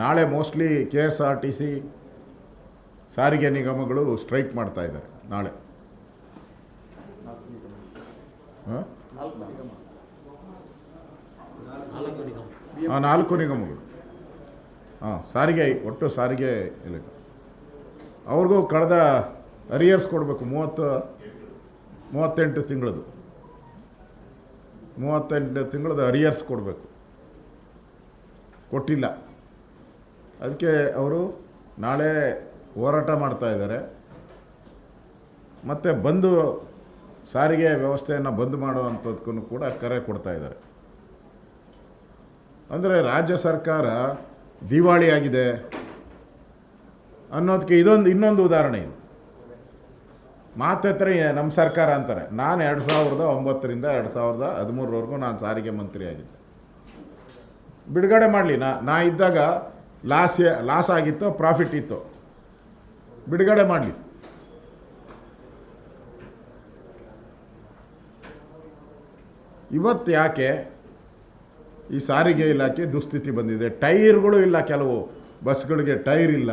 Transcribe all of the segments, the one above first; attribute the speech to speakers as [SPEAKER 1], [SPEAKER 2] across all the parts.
[SPEAKER 1] ನಾಳೆ mostly K S R T C ಸಾರಿಗೆ ನಿಗಮಗಳು ಸ್ಟ್ರೈಕ್ ಮಾಡ್ತಾ ಇದ್ದಾರೆ, ನಾಳೆ. ಹಾಂ? ನಾಲ್ಕು ನಿಗಮಗಳು. ಹಾಂ, ಸಾರಿಗೆ, ಒಟ್ಟು ಸಾರಿಗೆ ಇಲಾಖೆ. ಅವ್ರಿಗೂ ಕಳೆದ ಅರಿಯರ್ಸ್ ಕೊಡಬೇಕು, ಮೂವತ್ತು, ಮೂವತ್ತೆಂಟು ತಿಂಗಳದು. ಮೂವತ್ತೆಂಟು ತಿಂಗಳದ ಅರಿಯರ್ಸ್ ಕೊಡಬೇಕು. ಕೊಟ್ಟಿಲ್ಲ. ಅದಕ್ಕೆ ಅವರು ನಾಳೆ ಹೋರಾಟ ಮಾಡ್ತಾ ಇದ್ದಾರೆ. ಮತ್ತು ಬಂದು ಸಾರಿಗೆ ವ್ಯವಸ್ಥೆಯನ್ನು ಬಂದ್ ಮಾಡುವಂಥದ್ಕೂ ಕೂಡ ಕರೆ ಕೊಡ್ತಾ ಇದ್ದಾರೆ. ಅಂದರೆ ರಾಜ್ಯ ಸರ್ಕಾರ ದಿವಾಳಿಯಾಗಿದೆ ಅನ್ನೋದಕ್ಕೆ ಇದೊಂದು, ಇನ್ನೊಂದು ಉದಾಹರಣೆ ಇದು. ಮಾತತ್ರ ನಮ್ಮ ಸರ್ಕಾರ ಅಂತಾರೆ, ನಾನು ಎರಡು ಸಾವಿರದ ಒಂಬತ್ತರಿಂದ ಎರಡು ಸಾವಿರದ ಹದಿಮೂರರವರೆಗೂ ನಾನು ಸಾರಿಗೆ ಮಂತ್ರಿ ಆಗಿದ್ದೆ. ಬಿಡುಗಡೆ ಮಾಡಲಿ, ನಾ ನಾ ಇದ್ದಾಗ ಲಾಸ್ ಲಾಸ್ ಆಗಿತ್ತೋ, ಪ್ರಾಫಿಟ್ ಇತ್ತು? ಬಿಡುಗಡೆ ಮಾಡಲಿ. ಇವತ್ತು ಯಾಕೆ ಈ ಸಾರಿಗೆ ಇಲಾಖೆ ದುಸ್ಥಿತಿ ಬಂದಿದೆ? ಟೈರ್ಗಳು ಇಲ್ಲ ಕೆಲವು. ಬಸ್ಗಳಿಗೆ ಟೈರ್ ಇಲ್ಲ.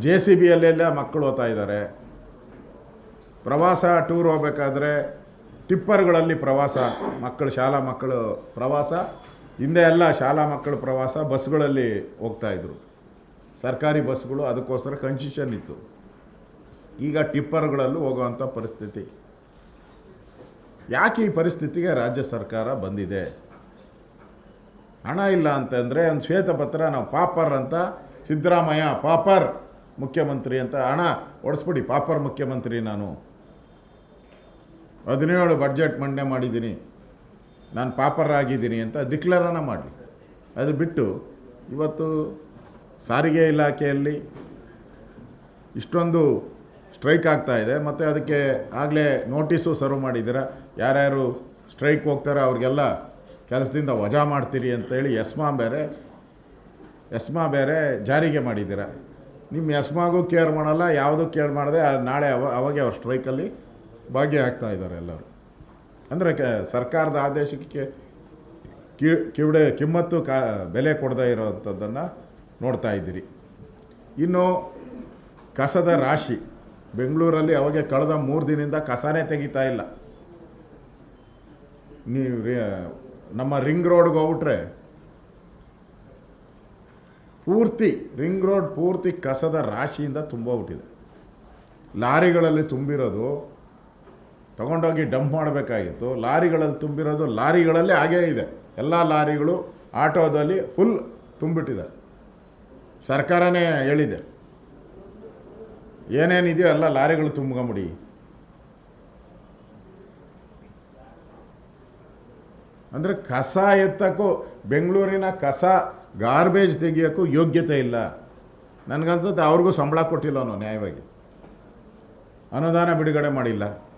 [SPEAKER 1] ಜೆ ಸಿ ಬಿಯಲ್ಲೆಲ್ಲ ಮಕ್ಕಳು ಓದ್ತಾ ಇದ್ದಾರೆ. ಪ್ರವಾಸ ಟೂರ್ ಹೋಗ್ಬೇಕಾದ್ರೆ ಟಿಪ್ಪರ್ಗಳಲ್ಲಿ ಪ್ರವಾಸ, ಮಕ್ಕಳು, ಶಾಲಾ ಮಕ್ಕಳು ಪ್ರವಾಸ ಹಿಂದೆ ಎಲ್ಲ ಶಾಲಾ ಮಕ್ಕಳ ಪ್ರವಾಸ ಬಸ್ಗಳಲ್ಲಿ ಹೋಗ್ತಾ ಇದ್ರು. ಸರ್ಕಾರಿ ಬಸ್ಗಳು ಅದಕ್ಕೋಸ್ಕರ ಕನ್ಸಿಷನ್ ಇತ್ತು. ಈಗ ಟಿಪ್ಪರ್ಗಳಲ್ಲೂ ಹೋಗುವಂಥ ಪರಿಸ್ಥಿತಿ. ಯಾಕೆ ಈ ಪರಿಸ್ಥಿತಿಗೆ ರಾಜ್ಯ ಸರ್ಕಾರ ಬಂದಿದೆ? ಹಣ ಇಲ್ಲ ಅಂತಂದರೆ ಒಂದು ಶ್ವೇತಪತ್ರ, ನಾವು ಪಾಪರ್ ಅಂತ ಸಿದ್ದರಾಮಯ್ಯ, ಪಾಪರ್ ಮುಖ್ಯಮಂತ್ರಿ ಅಂತ ಹಣ ಒಡಿಸ್ಬಿಡಿ, ಪಾಪರ್ ಮುಖ್ಯಮಂತ್ರಿ ನಾನು. ಹದಿನೇಳು ಬಡ್ಜೆಟ್ ಮಂಡನೆ ಮಾಡಿದ್ದೀನಿ. ನಾನು ಪಾಪರಾಗಿದ್ದೀನಿ ಅಂತ ಡಿಕ್ಲರನ್ನು ಮಾಡಿ ಅದು ಬಿಟ್ಟು ಇವತ್ತು ಸಾರಿಗೆ ಇಲಾಖೆಯಲ್ಲಿ ಇಷ್ಟೊಂದು ಸ್ಟ್ರೈಕ್ ಆಗ್ತಾ ಇದೆ. ಮತ್ತು ಅದಕ್ಕೆ ಆಗಲೇ ನೋಟಿಸು ಸರ್ವ್ ಮಾಡಿದ್ದೀರ? ಯಾರ್ಯಾರು ಸ್ಟ್ರೈಕ್ ಹೋಗ್ತಾರೆ ಅವ್ರಿಗೆಲ್ಲ ಕೆಲಸದಿಂದ ವಜಾ ಮಾಡ್ತೀರಿ ಅಂತೇಳಿ ಎಸ್ಮಾ ಬೇರೆ ಎಸ್ಮಾ ಬೇರೆ ಜಾರಿಗೆ ಮಾಡಿದ್ದೀರ? ನಿಮ್ಮ ಎಸ್ಮಾಗೂ ಕೇರ್ ಮಾಡಲ್ಲ, ಯಾವುದೂ ಕೇರ್ ಮಾಡದೆ ನಾಳೆ ಅವ, ಅವಾಗೆ ಅವ್ರ ಸ್ಟ್ರೈಕಲ್ಲಿ ಭಾಗಿಯಾಗ್ತಾ ಇದ್ದಾರೆ ಎಲ್ಲರೂ. ಅಂದರೆ ಸರ್ಕಾರದ ಆದೇಶಕ್ಕೆ ಕಿವಿಡೆ, ಕಿಮ್ಮತ್ತು ಕಾ ಬೆಲೆ ಕೊಡದೇ ಇರೋವಂಥದ್ದನ್ನು ನೋಡ್ತಾ ಇದ್ದೀರಿ. ಇನ್ನು ಕಸದ ರಾಶಿ, ಬೆಂಗಳೂರಲ್ಲಿ ಅವಾಗೆ ಕಳೆದ ಮೂರು ದಿನದಿಂದ ಕಸನೇ ತೆಗಿತಾ ಇಲ್ಲ. ನೀವು ನಮ್ಮ ರಿಂಗ್ ರೋಡ್ಗೆ ಹೋಗ್ಬಿಟ್ರೆ ಪೂರ್ತಿ, ರಿಂಗ್ ರೋಡ್ ಪೂರ್ತಿ ಕಸದ ರಾಶಿಯಿಂದ ತುಂಬೋಗ್ಬಿಟ್ಟಿದೆ. ಲಾರಿಗಳಲ್ಲಿ ತುಂಬಿರೋದು ತಗೊಂಡೋಗಿ ಡಂಪ್ ಮಾಡಬೇಕಾಗಿತ್ತು. ಲಾರಿಗಳಲ್ಲಿ ತುಂಬಿರೋದು ಲಾರಿಗಳಲ್ಲೇ ಹಾಗೇ ಇದೆ. ಎಲ್ಲ ಲಾರಿಗಳು ಆಟೋದಲ್ಲಿ ಫುಲ್ ತುಂಬಿಟ್ಟಿದೆ. ಸರ್ಕಾರನೇ ಹೇಳಿದೆ. ಏನೇನಿದೆಯೋ ಎಲ್ಲ ಲಾರಿಗಳು ತುಂಬ್ಕೊಂಬಿಡಿ. ಅಂದರೆ ಕಸ ಎತ್ತಕ್ಕೂ ಬೆಂಗಳೂರಿನ ಕಸ ಗಾರ್ಬೇಜ್ ತೆಗಿಯೋಕ್ಕೂ ಯೋಗ್ಯತೆ ಇಲ್ಲ. ನನಗನ್ಸುತ್ತೆ ಅವ್ರಿಗೂ ಸಂಬಳ ಕೊಟ್ಟಿಲ್ಲ ಅವನು ನ್ಯಾಯವಾಗಿ. ಅನುದಾನ ಬಿಡುಗಡೆ ಮಾಡಿಲ್ಲ.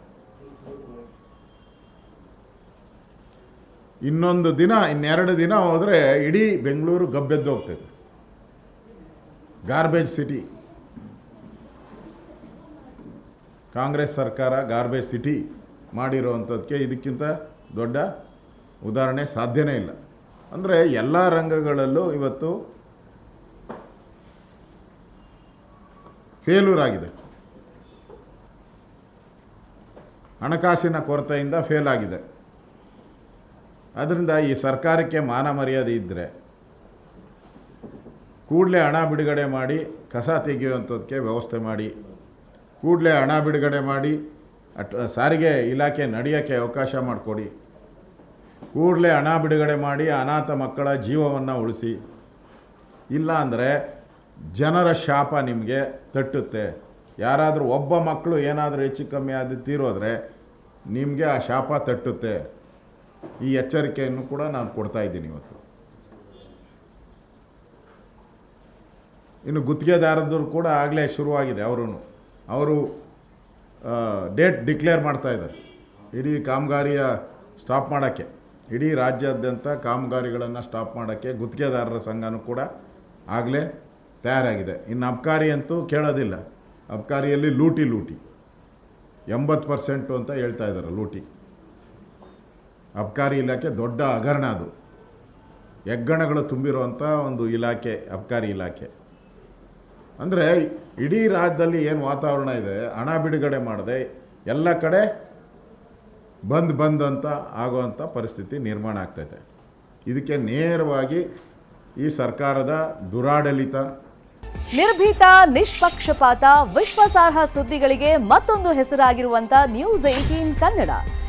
[SPEAKER 1] ಇನ್ನೊಂದು ದಿನ, ಇನ್ನೆರಡು ದಿನ ಹೋದರೆ ಇಡೀ ಬೆಂಗಳೂರು ಗಬ್ಬೆದ್ದು ಹೋಗ್ತೈತೆ. ಗಾರ್ಬೇಜ್ ಸಿಟಿ ಕಾಂಗ್ರೆಸ್ ಸರ್ಕಾರ ಗಾರ್ಬೇಜ್ ಸಿಟಿ ಮಾಡಿರೋವಂಥದ್ದಕ್ಕೆ ಇದಕ್ಕಿಂತ ದೊಡ್ಡ ಉದಾಹರಣೆ ಸಾಧ್ಯನೇ ಇಲ್ಲ. ಅಂದರೆ ಎಲ್ಲ ರಂಗಗಳಲ್ಲೂ ಇವತ್ತು ಫೇಲ್ಯೂರ್ ಆಗಿದೆ ಹಣಕಾಸಿನ ಕೊರತೆಯಿಂದ ಫೇಲ್ ಆಗಿದೆ ಅದರಿಂದ ಈ ಸರ್ಕಾರಕ್ಕೆ ಮಾನ ಮರ್ಯಾದೆ ಇದ್ದರೆ ಕೂಡಲೇ ಹಣ ಬಿಡುಗಡೆ ಮಾಡಿ ಕಸ ತೆಗೆಯುವಂಥದ್ದಕ್ಕೆ ವ್ಯವಸ್ಥೆ ಮಾಡಿ, ಕೂಡಲೇ ಹಣ ಬಿಡುಗಡೆ ಮಾಡಿ, ಅಟ್, ಸಾರಿಗೆ ಇಲಾಖೆ ನಡೆಯೋಕ್ಕೆ ಅವಕಾಶ ಮಾಡಿಕೊಡಿ, ಕೂಡಲೇ ಹಣ ಬಿಡುಗಡೆ ಮಾಡಿ ಅನಾಥ ಮಕ್ಕಳ ಜೀವವನ್ನು ಉಳಿಸಿ. ಇಲ್ಲ ಅಂದರೆ ಜನರ ಶಾಪ ನಿಮಗೆ ತಟ್ಟುತ್ತೆ. ಯಾರಾದರೂ ಒಬ್ಬ ಮಕ್ಕಳು ಏನಾದರೂ ಹೆಚ್ಚು ಕಮ್ಮಿ ಆದ ತೀರೋದ್ರೆ ನಿಮಗೆ ಆ ಶಾಪ ತಟ್ಟುತ್ತೆ. ಈ ಎಚ್ಚರಿಕೆಯನ್ನು ಕೂಡ ನಾನು ಕೊಡ್ತಾ ಇದ್ದೀನಿ ಇವತ್ತು. ಇನ್ನು ಗುತ್ತಿಗೆದಾರದವರು ಕೂಡ ಆಗಲೇ ಶುರುವಾಗಿದೆ ಅವರು ಅವರು ಡೇಟ್ ಡಿಕ್ಲೇರ್ ಮಾಡ್ತಾ ಇದ್ದಾರೆ. ಇಡೀ ಕಾಮಗಾರಿಯ ಸ್ಟಾಪ್ ಮಾಡೋಕ್ಕೆ, ಇಡೀ ರಾಜ್ಯಾದ್ಯಂತ ಕಾಮಗಾರಿಗಳನ್ನು ಸ್ಟಾಪ್ ಮಾಡೋಕ್ಕೆ ಗುತ್ತಿಗೆದಾರರ ಸಂಘನೂ ಕೂಡ ಆಗಲೇ ತಯಾರಾಗಿದೆ. ಇನ್ನು ಅಬ್ಕಾರಿ ಅಂತೂ ಕೇಳೋದಿಲ್ಲ. ಅಬ್ಕಾರಿಯಲ್ಲಿ ಲೂಟಿ ಲೂಟಿ. ಎಂಬತ್ತು ಪರ್ಸೆಂಟು ಅಂತ ಹೇಳ್ತಾ ಇದ್ದಾರೆ ಲೂಟಿ. ಅಬ್ಕಾರಿ ಇಲಾಖೆ ದೊಡ್ಡ ಹಗರಣ ಅದು. ಹೆಗ್ಗಣಗಳು ತುಂಬಿರುವಂಥ ಒಂದು ಇಲಾಖೆ, ಅಬ್ಕಾರಿ ಇಲಾಖೆ. ಅಂದರೆ ಇಡೀ ರಾಜ್ಯದಲ್ಲಿ ಏನು ವಾತಾವರಣ ಇದೆ, ಹಣ ಬಿಡುಗಡೆ ಮಾಡದೆ ಎಲ್ಲ ಕಡೆ ಬಂದ್ ಬಂದ್ ಅಂತ ಆಗುವಂಥ ಪರಿಸ್ಥಿತಿ ನಿರ್ಮಾಣ ಆಗ್ತೈತೆ ಇದಕ್ಕೆ ನೇರವಾಗಿ ಈ ಸರ್ಕಾರದ ದುರಾಡಳಿತ,
[SPEAKER 2] ನಿರ್ಭೀತ, ನಿಷ್ಪಕ್ಷಪಾತ, ವಿಶ್ವಾಸಾರ್ಹ ಸುದ್ದಿಗಳಿಗೆ ಮತ್ತೊಂದು ಹೆಸರಾಗಿರುವಂತ ನ್ಯೂಸ್ ಏಟೀನ್ ಕನ್ನಡ.